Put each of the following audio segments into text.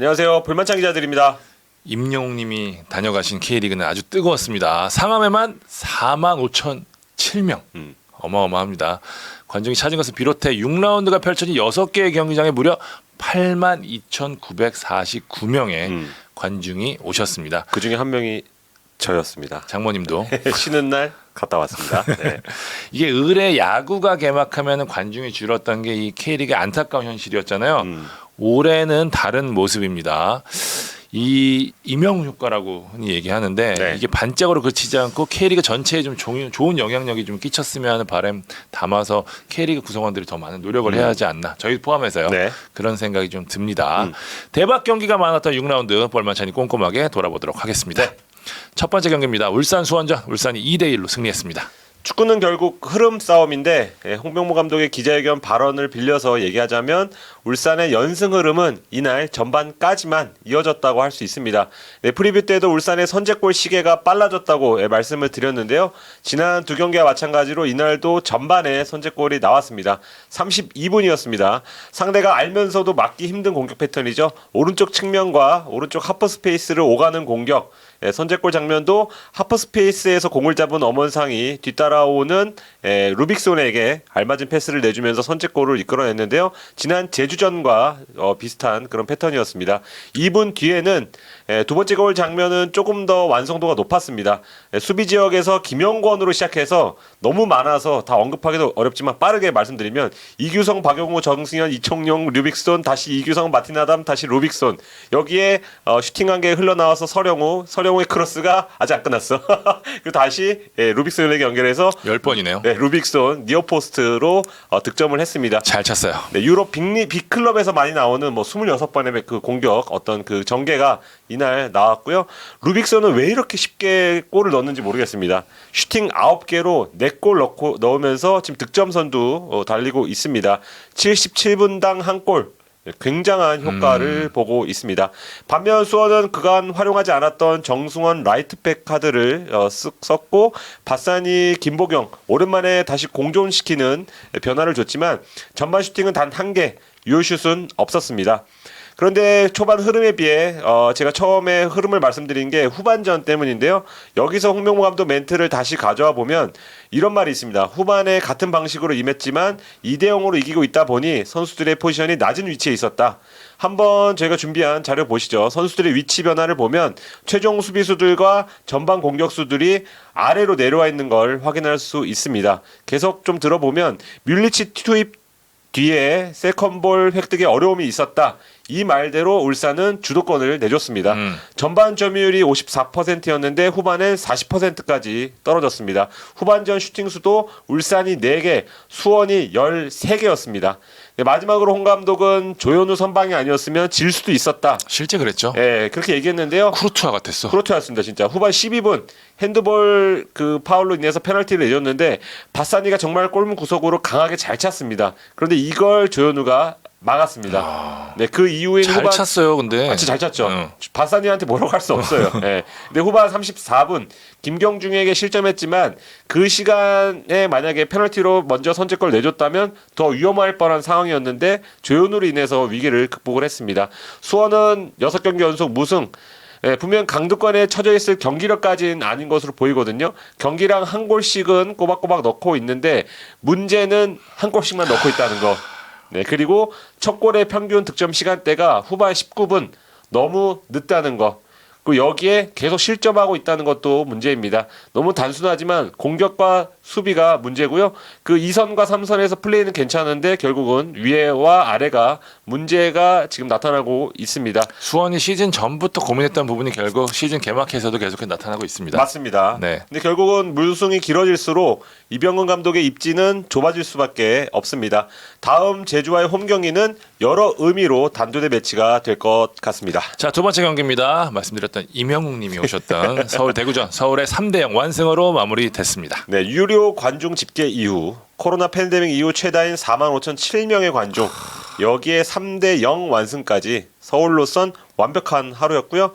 안녕하세요. 볼만찬 기자들입니다. 임영웅 님이 다녀가신 K리그는 아주 뜨거웠습니다. 상암에만 4만 5천 7명. 음. 어마어마합니다. 관중이 찾은 것을 비롯해 6라운드가 펼쳐진 6개의 경기장에 무려 8만 2,949명의 음. 관중이 오셨습니다. 그 중에 한 명이 저였습니다. 장모님도 쉬는 날 갔다 왔습니다. 네. 이게 의뢰 야구가 개막하면 관중이 줄었던 게 이 K리그의 안타까운 현실이었잖아요. 음. 올해는 다른 모습입니다. 이 임영 효과라고 흔히 얘기하는데 네. 이게 반짝으로 그치지 않고 K리그 전체에 좀 좋은, 좋은 영향력이 좀 끼쳤으면 하는 바람 담아서 K리그 구성원들이 더 많은 노력을 해야 하지 않나 저희 포함해서요 네. 그런 생각이 좀 듭니다. 음. 대박 경기가 많았던 6라운드 볼만찬이 꼼꼼하게 돌아보도록 하겠습니다. 첫 번째 경기입니다. 울산 수원전 울산이 2대 1로 승리했습니다. 축구는 결국 흐름 싸움인데 예, 홍명보 감독의 기자회견 발언을 빌려서 얘기하자면 울산의 연승 흐름은 이날 전반까지만 이어졌다고 할 수 있습니다. 네, 프리뷰 때도 울산의 선제골 시계가 빨라졌다고 예, 말씀을 드렸는데요. 지난 두 경기와 마찬가지로 이날도 전반에 선제골이 나왔습니다. 32분이었습니다. 상대가 알면서도 막기 힘든 공격 패턴이죠. 오른쪽 측면과 오른쪽 하프 스페이스를 오가는 공격. 예, 선제골 장면도 하프 스페이스에서 공을 잡은 엄원상이 뒤따라오는 예, 루빅손에게 알맞은 패스를 내주면서 선제골을 이끌어냈는데요. 지난 제주전과 어, 비슷한 그런 패턴이었습니다. 2분 뒤에는 예, 두 번째 골 장면은 조금 더 완성도가 높았습니다. 예, 수비 지역에서 김영권으로 시작해서 너무 많아서 다 언급하기도 어렵지만 빠르게 말씀드리면 이규성, 박용호, 정승현, 이청용, 류빅손, 다시 이규성, 마틴아담, 다시 루빅손 여기에 어, 슈팅한 게 흘러나와서 서령우, 서령우의 크로스가 아직 안 끝났어. 그리고 다시 예, 루빅손에게 연결해서 10번이네요. 네, 루빅손 니어 포스트로 어, 득점을 했습니다. 잘 찼어요. 네, 유럽 빅리 빅클럽에서 많이 나오는 뭐 26번의 그 공격 어떤 그 전개가 이날 나왔고요. 루빅선은 왜 이렇게 쉽게 골을 넣었는지 모르겠습니다. 슈팅 9개로 4골 넣고 넣으면서 지금 득점 선두 어, 달리고 있습니다. 77분당 한 골. 네, 굉장한 효과를 보고 있습니다. 반면 수원은 그간 활용하지 않았던 정승원 라이트백 카드를 어, 쓱 썼고 바사니 김보경 오랜만에 다시 공존시키는 변화를 줬지만 전반 슈팅은 단 한 개, 유효슛은 없었습니다. 그런데 초반 흐름에 비해 어, 제가 처음에 흐름을 말씀드린 게 후반전 때문인데요. 여기서 홍명보 감독 멘트를 다시 가져와 보면 이런 말이 있습니다. 후반에 같은 방식으로 임했지만 2대 0으로 이기고 있다 보니 선수들의 포지션이 낮은 위치에 있었다. 한번 저희가 준비한 자료 보시죠. 선수들의 위치 변화를 보면 최종 수비수들과 전방 공격수들이 아래로 내려와 있는 걸 확인할 수 있습니다. 계속 좀 들어보면 뮬리치 투입 뒤에 세컨볼 획득에 어려움이 있었다. 이 말대로 울산은 주도권을 내줬습니다. 음. 전반 점유율이 54%였는데 후반엔 40%까지 떨어졌습니다. 후반전 슈팅 수도 울산이 4개, 수원이 13개였습니다. 마지막으로 홍 감독은 조현우 선방이 아니었으면 질 수도 있었다. 실제 그랬죠. 예, 그렇게 얘기했는데요. 쿠르투아 같았어. 그렇다였습니다 진짜 후반 12분 핸드볼 그 파울로 인해서 페널티를 내줬는데 바사니가 정말 골문 구석으로 강하게 잘 찼습니다. 그런데 이걸 조현우가 막았습니다. 네, 그 이후에 잘 후반 찼어요, 근데. 아, 진짜 잘 찼죠. 응. 바사니한테 뭐라고 할 수 없어요. 예. 근데 후반 34분 김경중에게 실점했지만 그 시간에 만약에 페널티로 먼저 선제골 내줬다면 더 위험할 뻔한 상황이었는데 조현우로 인해서 위기를 극복을 했습니다. 수원은 6경기 연속 무승 예, 분명 강등권에 처져 있을 경기력까지는 아닌 것으로 보이거든요. 경기랑 한 골씩은 꼬박꼬박 넣고 있는데 문제는 한 골씩만 넣고 있다는 거. 네, 그리고 첫 골의 평균 득점 시간대가 후반 19분 너무 늦다는 거. 그리고 여기에 계속 실점하고 있다는 것도 문제입니다. 너무 단순하지만 공격과 수비가 문제고요. 그 2선과 3선에서 플레이는 괜찮은데 결국은 위에와 아래가 문제가 지금 나타나고 있습니다. 수원이 시즌 전부터 고민했던 부분이 결국 시즌 개막해서도 계속해서 나타나고 있습니다. 맞습니다. 네. 근데 결국은 물승이 길어질수록 이병헌 감독의 입지는 좁아질 수밖에 없습니다. 다음 제주와의 홈 경기는 여러 의미로 단두대 매치가 될 것 같습니다. 자, 두 번째 경기입니다. 말씀드렸던 임영웅 님이 오셨던 서울 대구전 서울의 3대 0 완승으로 마무리됐습니다. 네, 유료 관중 집계 이후 코로나 팬데믹 이후 최다인 4만 5천 7명의 관중 여기에 3대 0 완승까지 서울로선 완벽한 하루였고요.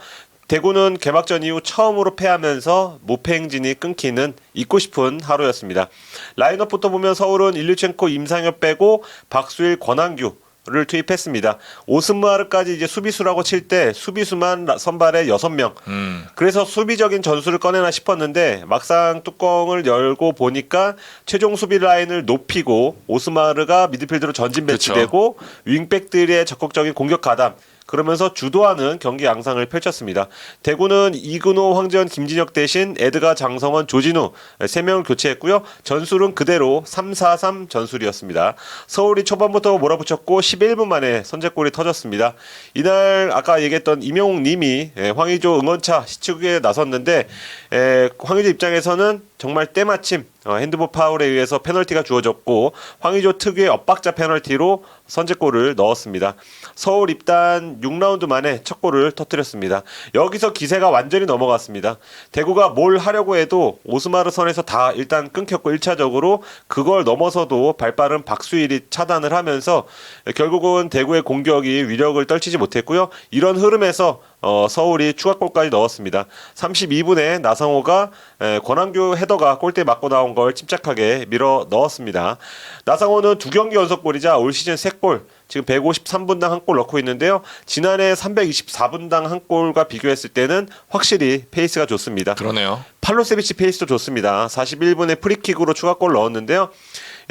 대구는 개막전 이후 처음으로 패하면서 무패 행진이 끊기는 잊고 싶은 하루였습니다. 라인업부터 보면 서울은 일류첸코 임상엽 빼고 박수일 권한규 를 투입했습니다. 오스마르까지 이제 수비수라고 칠 때 수비수만 라- 선발에 6명. 음. 그래서 수비적인 전술을 꺼내나 싶었는데 막상 뚜껑을 열고 보니까 최종 수비 라인을 높이고 오스마르가 미드필드로 전진. 배치되고 윙백들의 적극적인 공격 가담 그러면서 주도하는 경기 양상을 펼쳤습니다. 대구는 이근호, 황재현, 김진혁 대신 에드가, 장성원, 조진우 세 명을 교체했고요. 전술은 그대로 3-4-3 전술이었습니다. 서울이 초반부터 몰아붙였고 11분 만에 선제골이 터졌습니다. 이날 아까 얘기했던 이명웅 님이 예, 황의조 응원차 시축에 나섰는데 에, 황의조 입장에서는 정말 때마침 어, 핸드볼 파울에 의해서 페널티가 주어졌고 황의조 특유의 엇박자 페널티로 선제골을 넣었습니다. 서울 입단 6라운드 만에 첫 골을 터뜨렸습니다. 여기서 기세가 완전히 넘어갔습니다. 대구가 뭘 하려고 해도 오스마르 선에서 다 일단 끊겼고 1차적으로 그걸 넘어서도 발빠른 박수일이 차단을 하면서 결국은 대구의 공격이 위력을 떨치지 못했고요. 이런 흐름에서 어, 서울이 추가골까지 넣었습니다. 32분에 나상호가 에, 권한규 헤더가 골대 맞고 나온 걸 침착하게 밀어 넣었습니다. 나상호는 두 경기 연속골이자 올 시즌 세 골, 지금 153분당 한 골 넣고 있는데요. 지난해 324분당 한 골과 비교했을 때는 확실히 페이스가 좋습니다. 그러네요. 팔로세비치 페이스도 좋습니다. 41분에 프리킥으로 추가골 넣었는데요.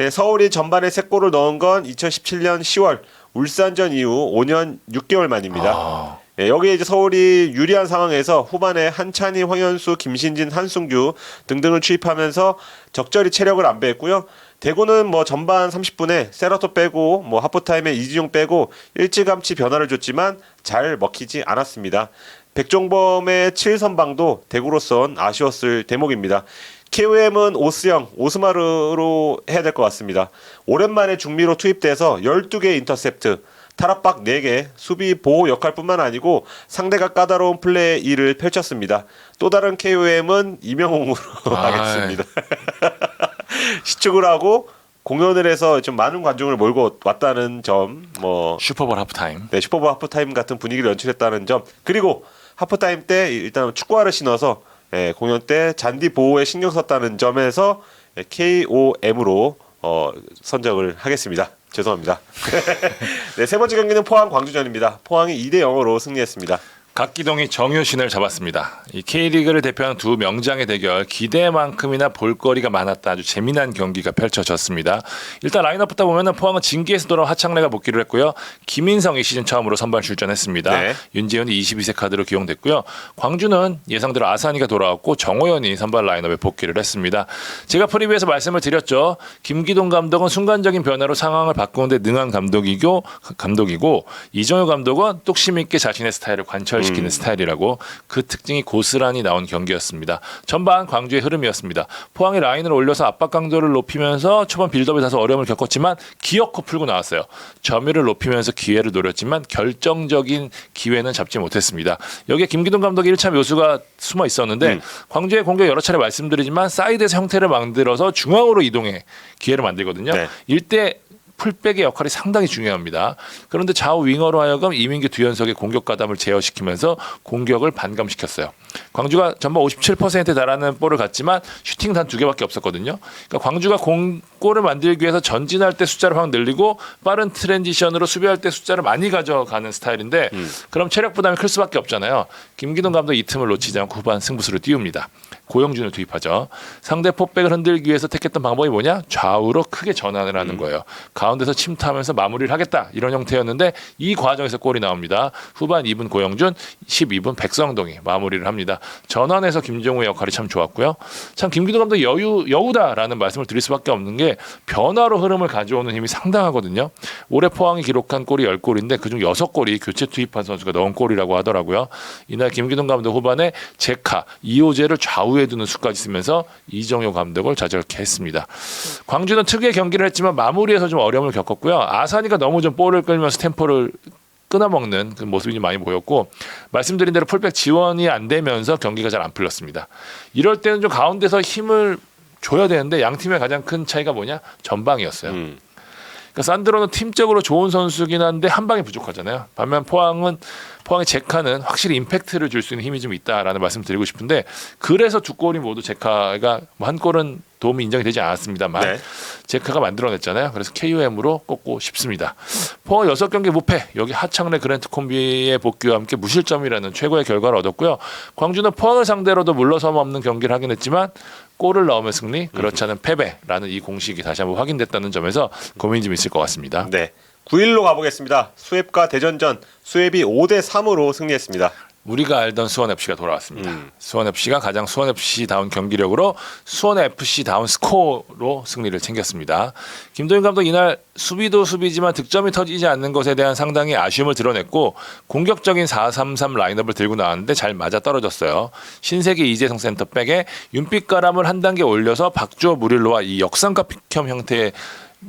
예, 서울이 전반에 세 골을 넣은 건 2017년 10월 울산전 이후 5년 6개월 만입니다. 아, 예, 여기에 이제 서울이 유리한 상황에서 후반에 한찬희, 황현수, 김신진, 한승규 등등을 취입하면서 적절히 체력을 안 배했고요. 대구는 뭐 전반 30분에 세라토 빼고 뭐 하프타임에 이지용 빼고 일찌감치 변화를 줬지만 잘 먹히지 않았습니다. 백종범의 7선방도 대구로선 아쉬웠을 대목입니다. KOM은 오스영, 오스마르로 해야 될 것 같습니다. 오랜만에 중미로 투입돼서 12개 인터셉트, 타락박 4개, 수비 보호 역할뿐만 아니고 상대가 까다로운 플레이를 펼쳤습니다. 또 다른 KOM은 이명웅으로. 하겠습니다. 시축을 하고 공연을 해서 좀 많은 관중을 몰고 왔다는 점, 뭐 슈퍼볼 하프타임. 네, 슈퍼볼 하프타임 같은 분위기를 연출했다는 점 그리고 하프타임 때 일단 축구화를 신어서 예, 공연 때 잔디 보호에 신경 썼다는 점에서 예, KOM으로 어, 선정을 하겠습니다. 죄송합니다. 네, 세 번째 경기는 포항 광주전입니다. 포항이 2대 0으로 승리했습니다. 각기동이 정효신을 잡았습니다. 이 K리그를 대표하는 두 명장의 대결 기대만큼이나 볼거리가 많았다 아주 재미난 경기가 펼쳐졌습니다. 일단 라인업부터 보면은 포항은 징계에서 돌아온 하창래가 복귀를 했고요. 김인성이 시즌 처음으로 선발 출전했습니다. 네. 윤재현이 22세 카드로 기용됐고요. 광주는 예상대로 아산이가 돌아왔고 정호연이 선발 라인업에 복귀를 했습니다. 제가 프리뷰에서 말씀을 드렸죠. 김기동 감독은 순간적인 변화로 상황을 바꾸는데 능한 감독이고 감독이고 이정효 감독은 뚝심 있게 자신의 스타일을 관철 시키는 스타일이라고 그 특징이 고스란히 나온 경기였습니다. 전반 광주의 흐름이었습니다. 포항이 라인을 올려서 압박 강도를 높이면서 초반 빌드업에 다소 어려움을 겪었지만 기어코 풀고 나왔어요. 점유를 높이면서 기회를 노렸지만 결정적인 기회는 잡지 못했습니다. 여기에 김기동 감독의 1차 묘수가 숨어 있었는데 음. 광주의 공격 여러 차례 말씀드리지만 사이드에서 형태를 만들어서 중앙으로 이동해 기회를 만들거든요. 네. 일대 풀백의 역할이 상당히 중요합니다. 그런데 좌우 윙어로 하여금 이민규 두현석의 공격 가담을 제어시키면서 공격을 반감시켰어요. 광주가 전반 57%에 달하는 볼을 갔지만 슈팅 단 두 개밖에 없었거든요. 그러니까 광주가 공 골을 만들기 위해서 전진할 때 숫자를 확 늘리고 빠른 트랜지션으로 수비할 때 숫자를 많이 가져가는 스타일인데 그럼 체력 부담이 클 수밖에 없잖아요. 김기동 감독 이 틈을 놓치지 않고 후반 승부수를 띄웁니다. 고영준을 투입하죠. 상대 포백을 흔들기 위해서 택했던 방법이 뭐냐? 좌우로 크게 전환을 하는 거예요. 가운데서 침투하면서 마무리를 하겠다 이런 형태였는데 이 과정에서 골이 나옵니다. 후반 2분 고영준, 12분 백성동이 마무리를 합니다. 전환에서 김종우의 역할이 참 좋았고요. 참 김기동 감독 여유 여우다라는 말씀을 드릴 수밖에 없는 게 변화로 흐름을 가져오는 힘이 상당하거든요. 올해 포항이 기록한 골이 10골인데 그중 6골이 교체 투입한 선수가 넣은 골이라고 하더라고요. 이날 김기동 감독 후반에 제카, 이호재를 좌우에 두는 수까지 쓰면서 이정효 감독을 좌절케 했습니다. 광주는 특유의 경기를 했지만 마무리에서 좀 어려움을 겪었고요. 아산이가 너무 좀 볼을 끌면서 템포를 끊어먹는 그 모습이 좀 많이 보였고 말씀드린 대로 풀백 지원이 안 되면서 경기가 잘 안 풀렸습니다. 이럴 때는 좀 가운데서 힘을 줘야 되는데 양 팀의 가장 큰 차이가 뭐냐 전방이었어요. 음. 그러니까 산드로는 팀적으로 좋은 선수긴 한데 한 방이 부족하잖아요. 반면 포항은 포항의 제카는 확실히 임팩트를 줄 수 있는 힘이 좀 있다라는 말씀 드리고 싶은데 그래서 두 골이 모두 제카가 뭐 한 골은 도움이 인정이 되지 않았습니다만 네. 제카가 만들어냈잖아요. 그래서 KOM으로 꼽고 싶습니다. 포항 6경기 무패 여기 하창래 그랜트 콤비의 복귀와 함께 무실점이라는 최고의 결과를 얻었고요. 광주는 포항을 상대로도 물러섬 없는 경기를 하긴 했지만 골을 넣으면 승리 그렇지 않은 패배라는 이 공식이 다시 한번 확인됐다는 점에서 고민이 좀 있을 것 같습니다. 네. 9일로 가보겠습니다. 수협과 대전전 수협이 5대 3으로 승리했습니다. 우리가 알던 수원 FC가 돌아왔습니다. 음. 수원 FC가 가장 수원 FC 다운 경기력으로 수원 FC 다운 스코어로 승리를 챙겼습니다. 김도인 감독 이날 수비도 수비지만 득점이 터지지 않는 것에 대한 상당히 아쉬움을 드러냈고 공격적인 4-3-3 라인업을 들고 나왔는데 잘 맞아 떨어졌어요. 신세계 이재성 센터백에 윤빛가람을 한 단계 올려서 박주호 무릴로와 이 역삼각 픽혐 형태의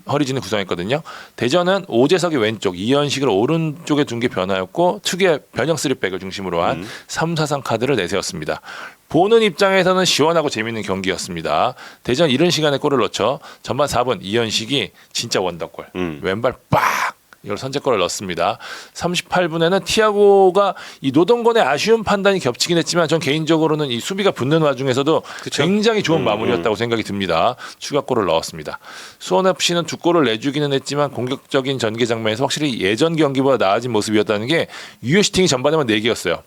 허리진을 구성했거든요. 대전은 오재석이 왼쪽, 이현식을 오른쪽에 둔 게 변화였고 특유의 변형 쓰리백을 중심으로 한 음. 3-4-3 카드를 내세웠습니다. 보는 입장에서는 시원하고 재밌는 경기였습니다. 대전 이른 시간에 골을 넣죠. 전반 4분 이현식이 진짜 원더골. 음. 왼발 빡! 이걸 선제골을 넣습니다. 38분에는 티아고가 이 노동건의 아쉬운 판단이 겹치긴 했지만 전 개인적으로는 이 수비가 붙는 와중에서도 그쵸? 굉장히 좋은 음, 마무리였다고 생각이 듭니다. 추가골을 넣었습니다. 수원 FC는 두 골을 내주기는 했지만 공격적인 전개 장면에서 확실히 예전 경기보다 나아진 모습이었다는 게 유효 슈팅이 전반에만 4개였어요.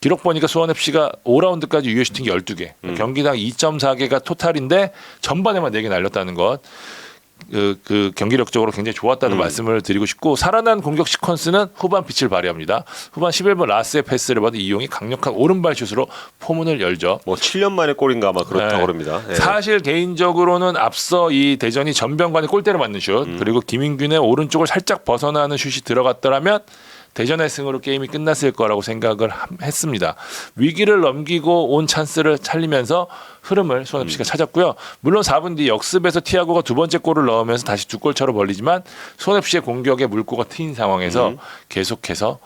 기록 보니까 수원 FC가 5라운드까지 유효 슈팅이 12개. 경기당 2.4개가 토탈인데 전반에만 4개 날렸다는 것. 그, 그 경기력적으로 굉장히 좋았다는 말씀을 드리고 싶고 살아난 공격 시퀀스는 후반 빛을 발휘합니다. 후반 11분 라스의 패스를 받은 이용이 강력한 오른발 슛으로 포문을 열죠. 뭐 7년 만에 골인가 아마 그렇다고 네. 그럽니다. 예. 사실 개인적으로는 앞서 이 대전이 전병관이 골대를 맞는 슛 음. 그리고 김인균의 오른쪽을 살짝 벗어나는 슛이 들어갔더라면 대전의 승으로 게임이 끝났을 거라고 생각을 함- 했습니다. 위기를 넘기고 온 찬스를 살리면서 흐름을 수원 음. FC가 찾았고요. 물론 4분 뒤 역습에서 티아고가 두 번째 골을 넣으면서 다시 두 골 차로 벌리지만 수원 FC의 공격에 물꼬가 트인 상황에서 음. 계속해서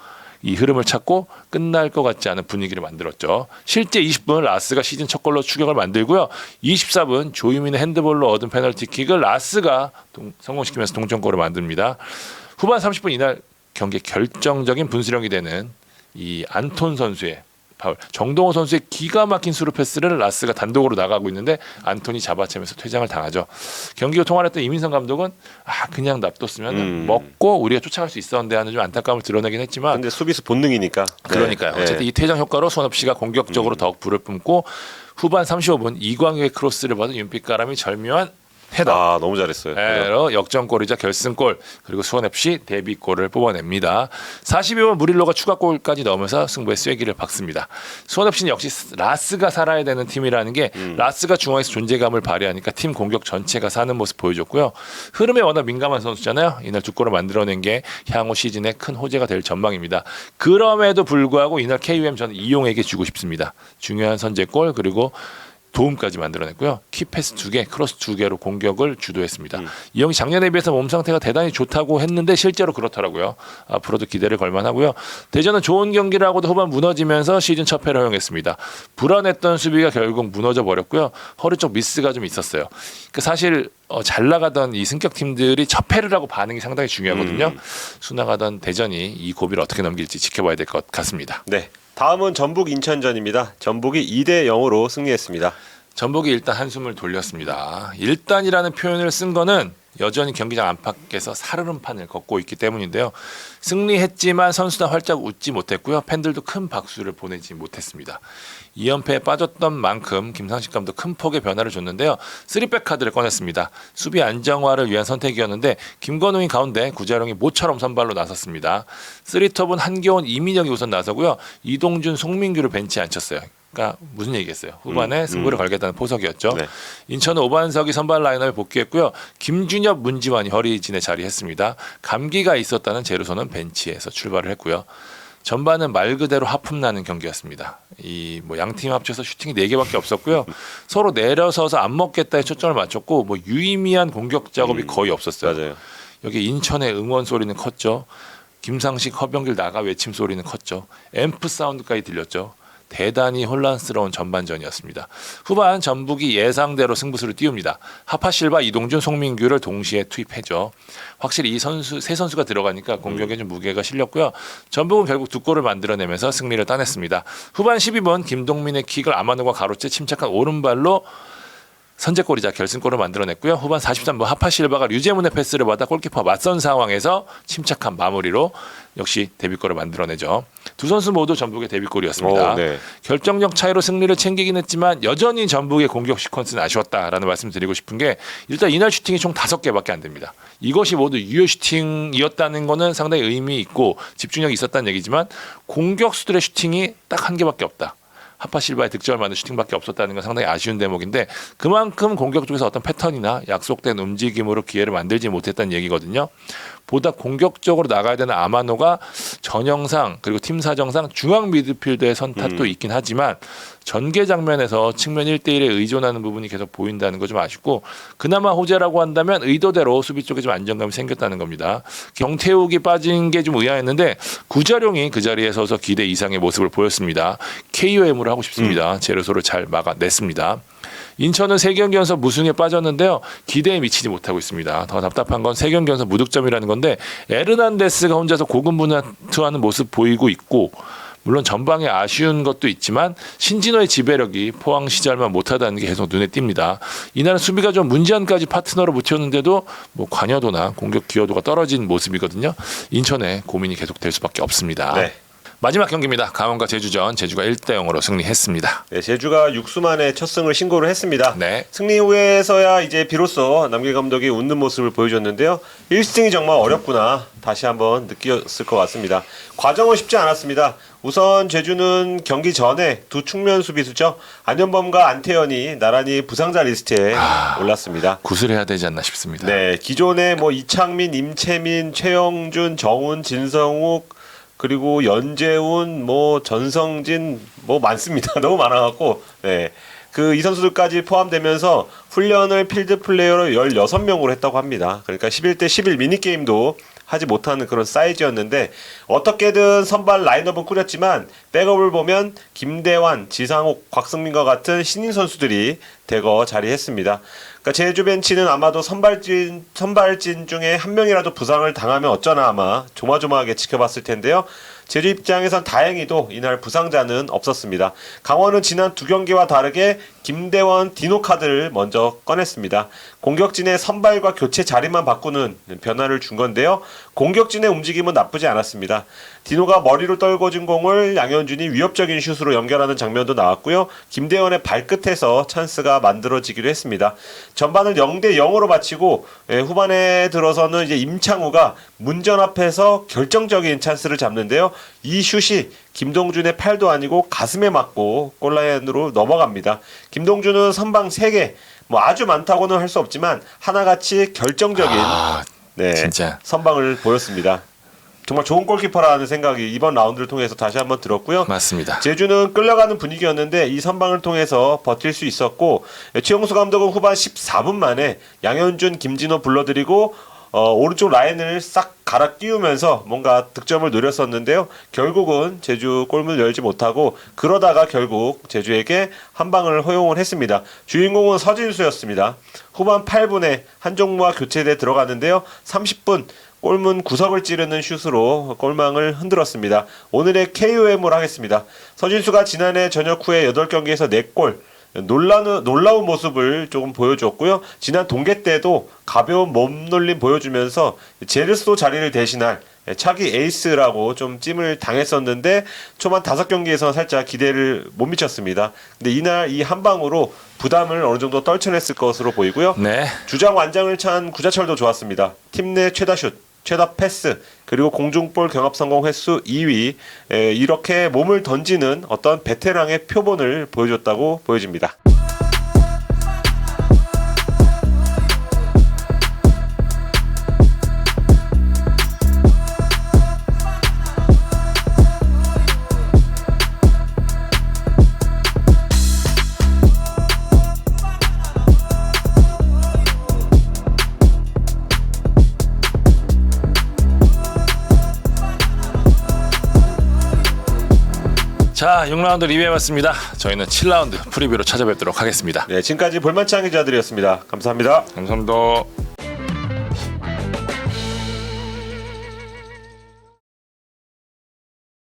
이 흐름을 찾고 끝날 것 같지 않은 분위기를 만들었죠. 실제 20분 라스가 시즌 첫 골로 추격을 만들고요. 24분 조유민의 핸드볼로 얻은 페널티킥을 라스가 동- 성공시키면서 동점골을 만듭니다. 후반 30분 이날 경기 결정적인 분수령이 되는 이 안톤 선수의 파울. 정동호 선수의 기가 막힌 수루 패스를 라스가 단독으로 나가고 있는데 안톤이 잡아채면서 퇴장을 당하죠. 경기가 통화했던 이민성 감독은 아 그냥 놔뒀으면 음. 먹고 우리가 쫓아갈 수 있었는데 하는 좀 안타까움을 드러내긴 했지만 근데 수비수 본능이니까. 네. 그러니까요. 예. 어쨌든 이 퇴장 효과로 손업 씨가 공격적으로 더욱 불을 뿜고 후반 35분 이광혁의 크로스를 받은 윤빛가람이 절묘한 헤더. 아 너무 잘했어요. 에로 역전골이자 결승골 그리고 수원 FC 데뷔골을 뽑아냅니다. 42분 무릴로가 추가골까지 넣으면서 승부의 쐐기를 박습니다. 수원 FC는 역시 라스가 살아야 되는 팀이라는 게 라스가 중앙에서 존재감을 발휘하니까 팀 공격 전체가 사는 모습 보여줬고요. 흐름에 워낙 민감한 선수잖아요. 이날 두 골을 만들어낸 게 향후 시즌에 큰 호재가 될 전망입니다. 그럼에도 불구하고 이날 KUM 저는 이용에게 주고 싶습니다. 중요한 선제골 그리고 도움까지 만들어냈고요. 키패스 두 개, 크로스 두 개로 공격을 주도했습니다. 이 형이 작년에 비해서 몸 상태가 대단히 좋다고 했는데 실제로 그렇더라고요. 앞으로도 기대를 걸만하고요. 대전은 좋은 경기를 하고도 후반 무너지면서 시즌 첫 패를 허용했습니다. 불안했던 수비가 결국 무너져 버렸고요. 허리 쪽 미스가 좀 있었어요. 그 사실 어, 잘 나가던 이 승격 팀들이 첫 패를 하고 반응이 상당히 중요하거든요. 수나가던 대전이 이 고비를 어떻게 넘길지 지켜봐야 될 것 같습니다. 네. 다음은 전북 인천전입니다. 전북이 2대 0으로 승리했습니다. 전북이 일단 한숨을 돌렸습니다. 일단이라는 표현을 쓴 거는 여전히 경기장 안팎에서 살얼음판을 걷고 있기 때문인데요. 승리했지만 선수단 활짝 웃지 못했고요. 팬들도 큰 박수를 보내지 못했습니다. 2연패에 빠졌던 만큼 김상식 감독 큰 폭의 변화를 줬는데요. 3백 카드를 꺼냈습니다. 수비 안정화를 위한 선택이었는데 김건웅이 가운데 구자룡이 모처럼 선발로 나섰습니다. 3톱은 한겨운 이민혁이 우선 나서고요. 이동준, 송민규를 벤치에 앉혔어요. 그러니까 무슨 얘기겠어요? 후반에 승부를 걸겠다는 포석이었죠. 네. 인천은 오반석이 선발 라인업에 복귀했고요. 김준엽, 문지환이 허리진에 자리했습니다. 감기가 있었다는 제루소는 벤치에서 출발을 했고요. 전반은 말 그대로 하품 나는 경기였습니다. 이 뭐 양팀 합쳐서 슈팅이 4개밖에 없었고요. 서로 내려서서 안 먹겠다에 초점을 맞췄고 뭐 유의미한 공격 작업이 거의 없었어요. 맞아요. 여기 인천의 응원 소리는 컸죠. 김상식 허병길 나가 외침 소리는 컸죠. 앰프 사운드까지 들렸죠. 대단히 혼란스러운 전반전이었습니다. 후반 전북이 예상대로 승부수를 띄웁니다. 하파실바 이동준 송민규를 동시에 투입해죠. 확실히 이 선수 세 선수가 들어가니까 공격에 좀 무게가 실렸고요. 전북은 결국 두 골을 만들어내면서 승리를 따냈습니다. 후반 12분 김동민의 킥을 아마노가 가로채 침착한 오른발로 선제골이자 결승골을 만들어냈고요. 후반 43분 하파실바가 류제문의 패스를 받아 골키퍼 맞선 상황에서 침착한 마무리로 역시 데뷔골을 만들어내죠. 두 선수 모두 전북의 데뷔골이었습니다. 오, 네. 결정력 차이로 승리를 챙기긴 했지만 여전히 전북의 공격 시퀀스는 아쉬웠다라는 말씀 드리고 싶은 게 일단 이날 슈팅이 총 다섯 개밖에 안 됩니다. 이것이 모두 유효 슈팅이었다는 거는 상당히 의미 있고 집중력이 있었다는 얘기지만 공격수들의 슈팅이 딱 한 개밖에 없다. 하파실바의 득점을 만든 슈팅밖에 없었다는 건 상당히 아쉬운 대목인데 그만큼 공격 쪽에서 어떤 패턴이나 약속된 움직임으로 기회를 만들지 못했다는 얘기거든요. 보다 공격적으로 나가야 되는 아마노가 전형상 그리고 팀 사정상 중앙 미드필더의 선택도 있긴 하지만 전개 장면에서 측면 1대1에 의존하는 부분이 계속 보인다는 거 좀 아쉽고 그나마 호재라고 한다면 의도대로 수비 쪽에 좀 안정감이 생겼다는 겁니다. 경태욱이 빠진 게 좀 의아했는데 구자룡이 그 자리에 서서 기대 이상의 모습을 보였습니다. KOM으로 하고 싶습니다. 제르소를 잘 막아냈습니다. 인천은 세 경기 연속 무승에 빠졌는데요. 기대에 미치지 못하고 있습니다. 더 답답한 건 세 경기 연속 무득점이라는 건데 에르난데스가 혼자서 고군분투하는 모습 보이고 있고 물론 전방에 아쉬운 것도 있지만 신진호의 지배력이 포항 시절만 못하다는 게 계속 눈에 띕니다. 이날은 수비가 좀 문제한까지 파트너로 붙였는데도 뭐 관여도나 공격 기여도가 떨어진 모습이거든요. 인천에 고민이 계속될 수밖에 없습니다. 네. 마지막 경기입니다. 강원과 제주전 제주가 1대 0으로 승리했습니다. 네, 제주가 6수 만에 첫 승을 신고를 했습니다. 네. 승리 후에서야 이제 비로소 남길 감독이 웃는 모습을 보여줬는데요. 1승이 정말 어렵구나 다시 한번 느꼈을 것 같습니다. 과정은 쉽지 않았습니다. 우선 제주는 경기 전에 두 측면 수비수죠. 안현범과 안태현이 나란히 부상자 리스트에 올랐습니다. 구슬해야 되지 않나 싶습니다. 네, 기존에 뭐 이창민, 임채민, 최영준, 정훈, 진성욱 그리고 연재훈, 뭐 전성진 뭐 많습니다. 너무 많아갖고 네. 그 이 선수들까지 포함되면서 훈련을 필드 플레이어로 16명으로 했다고 합니다. 그러니까 11대 11 미니 게임도 하지 못하는 그런 사이즈였는데 어떻게든 선발 라인업은 꾸렸지만 백업을 보면 김대환, 지상욱, 곽승민과 같은 신인 선수들이 대거 자리했습니다. 그러니까 제주 벤치는 아마도 선발진 선발진 중에 한 명이라도 부상을 당하면 어쩌나 아마 조마조마하게 지켜봤을 텐데요. 제주 입장에선 다행히도 이날 부상자는 없었습니다. 강원은 지난 두 경기와 다르게 김대원 디노 카드를 먼저 꺼냈습니다. 공격진의 선발과 교체 자리만 바꾸는 변화를 준 건데요. 공격진의 움직임은 나쁘지 않았습니다. 디노가 머리로 떨궈진 공을 양현준이 위협적인 슛으로 연결하는 장면도 나왔고요. 김대원의 발끝에서 찬스가 만들어지기도 했습니다. 전반을 0대 0으로 마치고 예, 후반에 들어서는 이제 임창우가 문전 앞에서 결정적인 찬스를 잡는데요. 이 슛이 김동준의 팔도 아니고 가슴에 맞고 골라인으로 넘어갑니다. 김동준은 선방 3개 뭐 아주 많다고는 할 수 없지만 하나같이 결정적인 아, 네, 진짜. 선방을 보였습니다. 정말 좋은 골키퍼라는 생각이 이번 라운드를 통해서 다시 한번 들었고요. 맞습니다. 제주는 끌려가는 분위기였는데 이 선방을 통해서 버틸 수 있었고 최용수 감독은 후반 14분 만에 양현준, 김진호 불러들이고 어, 오른쪽 라인을 싹 갈아 끼우면서 뭔가 득점을 노렸었는데요. 결국은 제주 골문을 열지 못하고 그러다가 결국 제주에게 한 방을 허용을 했습니다. 주인공은 서진수였습니다. 후반 8분에 한종무와 교체돼 들어갔는데요. 30분 골문 구석을 찌르는 슛으로 골망을 흔들었습니다. 오늘의 KOM을 하겠습니다. 서진수가 지난해 전역 후에 8경기에서 4골 놀라는 놀라운 모습을 조금 보여줬고요. 지난 동계 때도 가벼운 몸놀림 보여주면서 제르소 자리를 대신할 차기 에이스라고 좀 찜을 당했었는데 초반 다섯 경기에서 살짝 기대를 못 미쳤습니다. 근데 이날 이 한 방으로 부담을 어느 정도 떨쳐냈을 것으로 보이고요. 네. 주장 완장을 찬 구자철도 좋았습니다. 팀 내 최다 슛, 최다 패스, 그리고 공중볼 경합 성공 횟수 2위. 에, 이렇게 몸을 던지는 어떤 베테랑의 표본을 보여줬다고 보여집니다. 자, 6라운드 리뷰해봤습니다. 저희는 7라운드 프리뷰로 찾아뵙도록 하겠습니다. 네, 지금까지 볼만치 않은 기자들이었습니다. 감사합니다. 감사합니다.